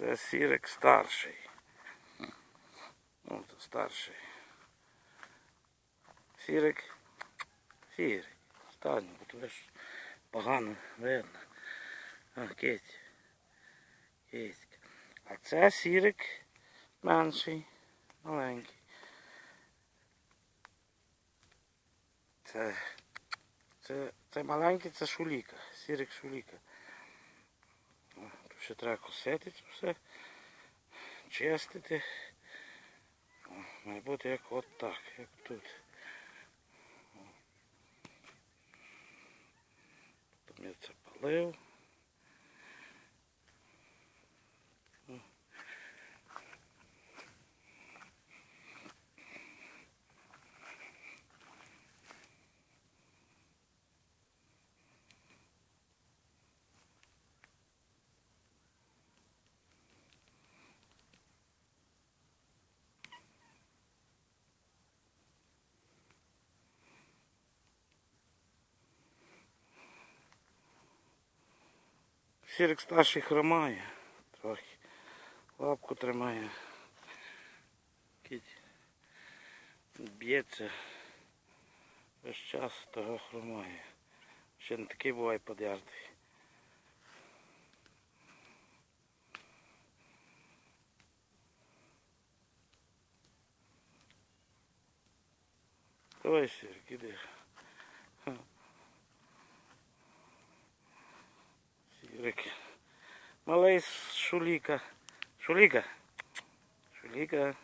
Це сірик старший. Ну, це старший. Сірик. Сірик. Стань, бо тебе ж погано видно. А, кить. Киська. А це сірик менший, маленький. Це, це, це маленький, це шуліка, сірик шуліка. Ще треба косити це все, чистити. Має бути як от так, як тут. Тут я це полив. Сірик старший хромає трохи. Лапку тримає. Кіть б'ється. Весь час того хромає. Ще не такий буває подяртий. Давай, Сірик, іди. Ха. Сірик. Малий шуліка. Шуліка. Шуліка.